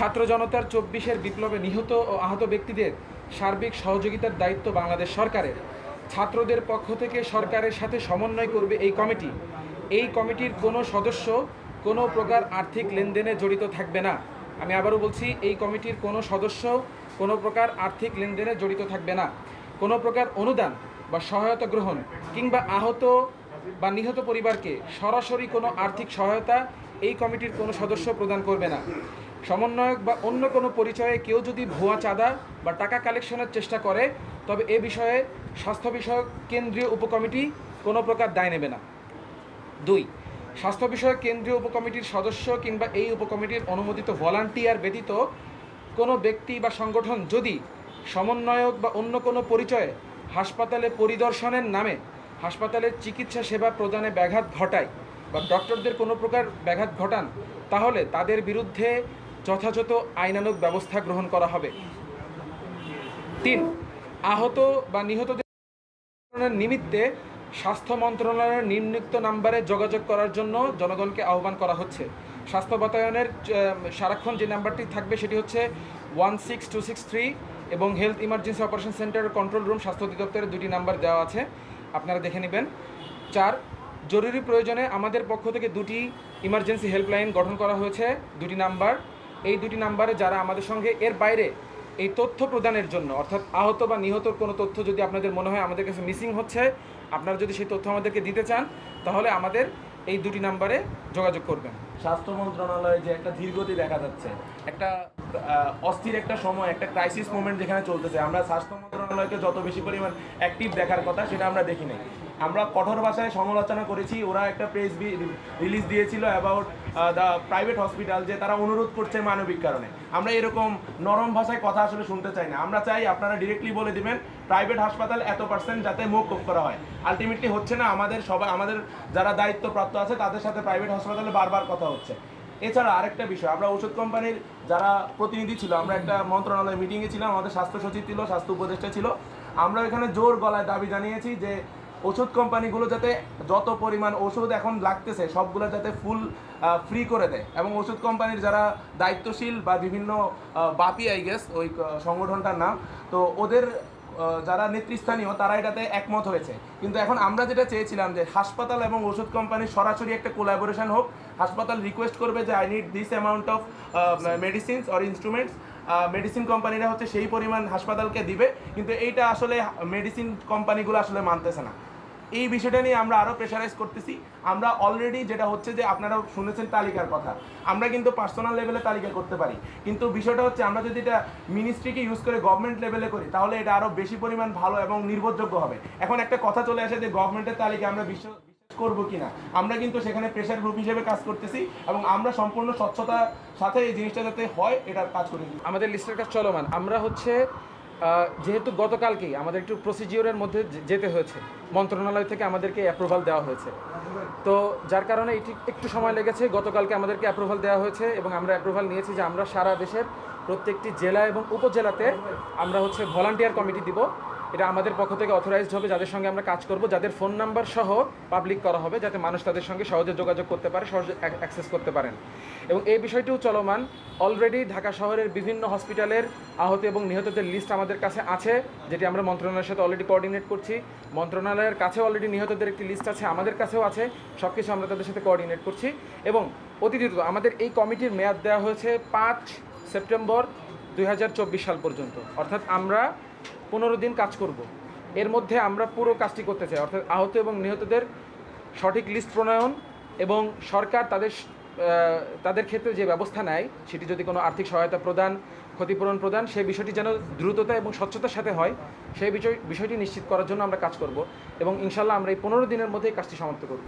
ছাত্র জনতার চব্বিশের বিপ্লবে নিহত ও আহত ব্যক্তিদের সার্বিক সহযোগিতার দায়িত্ব বাংলাদেশ সরকারের। ছাত্রদের পক্ষ থেকে সরকারের সাথে সমন্বয় করবে এই কমিটি। এই কমিটির কোনো সদস্য কোনো প্রকার আর্থিক লেনদেনে জড়িত থাকবে না। আমি আবারও বলছি, এই কমিটির কোনো সদস্য কোনো প্রকার আর্থিক লেনদেনে জড়িত থাকবে না। কোনো প্রকার অনুদান বা সহায়তা গ্রহণ কিংবা আহত বা নিহত পরিবারকে সরাসরি কোনো আর্থিক সহায়তা এই কমিটির কোনো সদস্য প্রদান করবে না। সমন্বয়ক বা অন্য কোনো পরিচয়ে কেউ যদি ভুয়া চাঁদা বা টাকা কালেকশনের চেষ্টা করে, তবে এ বিষয়ে স্বাস্থ্য বিষয়ক কেন্দ্রীয় উপকমিটি কোনো প্রকার দায় নেবে না। দুই, স্বাস্থ্য বিষয়ক কেন্দ্রীয় উপকমিটির সদস্য কিংবা এই উপকমিটির অনুমোদিত ভলান্টিয়ার ব্যতীত কোনো ব্যক্তি বা সংগঠন যদি সমন্বয়ক বা অন্য কোনো পরিচয়ে হাসপাতালে পরিদর্শনের নামে হাসপাতালের চিকিৎসা সেবা প্রদানে ব্যাঘাত ঘটায় বা ডক্টরদের কোনো প্রকার ব্যাঘাত ঘটান, তাহলে তাদের বিরুদ্ধে যথাযথ আইনানুগ ব্যবস্থা গ্রহণ করা হবে। তিন, আহত বা নিহতদের নিমিত্তে স্বাস্থ্য মন্ত্রণালয়ের নিম্নোক্ত নাম্বারে যোগাযোগ করার জন্য জনগণকে আহ্বান করা হচ্ছে। স্বাস্থ্য বাতায়নের সারাক্ষণ যে নাম্বারটি থাকবে সেটি হচ্ছে one six two six three এবং health emergency operation centre control room, স্বাস্থ্য অধিদপ্তরের দুটি নাম্বার দেওয়া আছে। আপনারা দেখে নেবেন। চার, জরুরি প্রয়োজনে আমাদের পক্ষ থেকে দুটি ইমার্জেন্সি হেল্পলাইন গঠন করা হয়েছে। দুটি নাম্বার এই দুটি নাম্বারে যারা আমাদের সঙ্গে এর বাইরে এই তথ্য প্রদানের জন্য অর্থাৎ আহত বা নিহতর কোনো তথ্য যদি আপনাদের মনে হয় আমাদের কাছে মিসিং হচ্ছে আপনারা যদি সেই তথ্য আমাদেরকে দিতে চান তাহলে আমাদের এই দুটি নাম্বারে যোগাযোগ করবেন। স্বাস্থ্য মন্ত্রণালয়ে যে একটা ধীরগতি দেখা যাচ্ছে একটা অস্থির একটা সময়, একটা ক্রাইসিস মোমেন্ট যেখানে চলতেছে। আমরা স্বাস্থ্য মন্ত্রণালয়কে যত বেশি পরিমাণ অ্যাক্টিভ দেখার কথা, সেটা আমরা দেখি নাই। আমরা কঠোর ভাষায় সমালোচনা করেছি, ওরা একটা প্রেস রিলিজ দিয়েছিল অ্যাবাউট দ্য প্রাইভেট হসপিটাল যে তারা অনুরোধ করছে মানবিক কারণে। আমরা এরকম নরম ভাষায় কথা আসলে শুনতে চাই না। আমরা চাই আপনারা ডিরেক্টলি বলে দিবেন প্রাইভেট হাসপাতাল এত পার্সেন্ট যাতে মৌকুফ করা হয়। আলটিমেটলি হচ্ছে না, আমাদের সবাই, আমাদের যারা দায়িত্বপ্রাপ্ত আছে, তাদের সাথে প্রাইভেট হাসপাতালে বারবার কথা হচ্ছে। এছাড়া আরেকটা বিষয়, আমরা ওষুধ কোম্পানির যারা প্রতিনিধি ছিল, আমরা একটা মন্ত্রণালয় মিটিংয়ে ছিলাম, আমাদের স্বাস্থ্য সচিব ছিল, স্বাস্থ্য উপদেষ্টা ছিল। আমরা এখানে জোর গলায় দাবি জানিয়েছি যে ওষুধ কোম্পানিগুলো যাতে যত পরিমাণ ওষুধ এখন লাগতেছে, সবগুলো যাতে ফুল ফ্রি করে দেয়। এবং ওষুধ কোম্পানির যারা দায়িত্বশীল বা বিভিন্ন বাপি আই গেস ওই সংগঠনটার নাম, তো ওদের যারা নেতৃস্থানীয়, তারা এটাতে একমত হয়েছে। কিন্তু এখন আমরা যেটা চেয়েছিলাম যে হাসপাতাল এবং ওষুধ কোম্পানি সরাসরি একটা কোলাবোরেশন হোক, হাসপাতাল রিকোয়েস্ট করবে যে I need this amount of medicines or instruments medicine কোম্পানিরা হচ্ছে সেই পরিমাণ হাসপাতালকে দিবে, কিন্তু এইটা আসলে মেডিসিন কোম্পানিগুলো আসলে মানতেছে না। এই বিষয়টা নিয়ে আমরা আরও প্রেশারাইজ করতেছি। আমরা অলরেডি যেটা হচ্ছে যে আপনারা শুনেছেন তালিকার কথা। আমরা কিন্তু পার্সোনাল লেভেলে তালিকা করতে পারি। কিন্তু বিষয়টা হচ্ছে আমরা যদি এটা মিনিস্ট্রিকে ইউজ করে গভর্নমেন্ট লেভেলে করি, তাহলে এটা আরও বেশি পরিমাণ ভালো এবং নির্ভরযোগ্য হবে। এখন একটা কথা চলে আসে যে গভর্নমেন্টের তালিকা আমরা বিশ্ব করব কিনা। আমরা কিন্তু সেখানে প্রেশার গ্রুপ হিসেবে কাজ করতেছি এবং আমরা সম্পূর্ণ স্বচ্ছতার সাথে এই জিনিসটা যাতে হয়, এটার কাজ করি আমাদের লিস্টের কাজ চলমান। আমরা হচ্ছে যেহেতু গতকালকেই আমাদের একটু প্রসিজিওরের মধ্যে যেতে হয়েছে, মন্ত্রণালয় থেকে আমাদেরকে অ্যাপ্রুভাল দেওয়া হয়েছে। তো যার কারণে এটি একটু সময় লেগেছে, গতকালকে আমাদেরকে অ্যাপ্রুভাল দেওয়া হয়েছে এবং আমরা অ্যাপ্রুভাল নিয়েছি যে আমরা সারা দেশের প্রত্যেকটি জেলা এবং উপজেলাতে আমরা হচ্ছে ভলান্টিয়ার কমিটি দিব। এটা আমাদের পক্ষ থেকে অথরাইজড হবে, যাদের সঙ্গে আমরা কাজ করব, যাদের ফোন নাম্বার সহ পাবলিক করা হবে, যাতে মানুষ তাদের সঙ্গে সহজে যোগাযোগ করতে পারে, সহজে অ্যাক্সেস করতে পারেন। এবং এই বিষয়টিও চলমান। অলরেডি ঢাকা শহরের বিভিন্ন হসপিটালের আহত এবং নিহতদের লিস্ট আমাদের কাছে আছে, যেটি আমরা মন্ত্রণালয়ের সাথে অলরেডি কোঅর্ডিনেট করছি। মন্ত্রণালয়ের কাছে অলরেডি নিহতদের একটি লিস্ট আছে, আমাদের কাছেও আছে সব কিছু আমরা তাদের সাথে কোঅর্ডিনেট করছি। এবং অতি দ্রুত আমাদের এই কমিটির মেয়াদ দেওয়া হয়েছে পাঁচ সেপ্টেম্বর দু হাজার চব্বিশ সাল পর্যন্ত। অর্থাৎ আমরা পনেরো দিন কাজ করব। এর মধ্যে আমরা পুরো কাজটি করতে চাই। অর্থাৎ আহত এবং নিহতদের সঠিক লিস্ট প্রণয়ন এবং সরকার তাদের তাদের ক্ষেত্রে যে ব্যবস্থা নেয়, সেটি যদি কোনো আর্থিক সহায়তা প্রদান, ক্ষতিপূরণ প্রদান, সেই বিষয়টি যেন দ্রুততা এবং স্বচ্ছতার সাথে হয়, সেই বিষয় বিষয়টি নিশ্চিত করার জন্য আমরা কাজ করব এবং ইনশাল্লাহ আমরা এই পনেরো দিনের মধ্যেই কাজটি সমাপ্ত করব।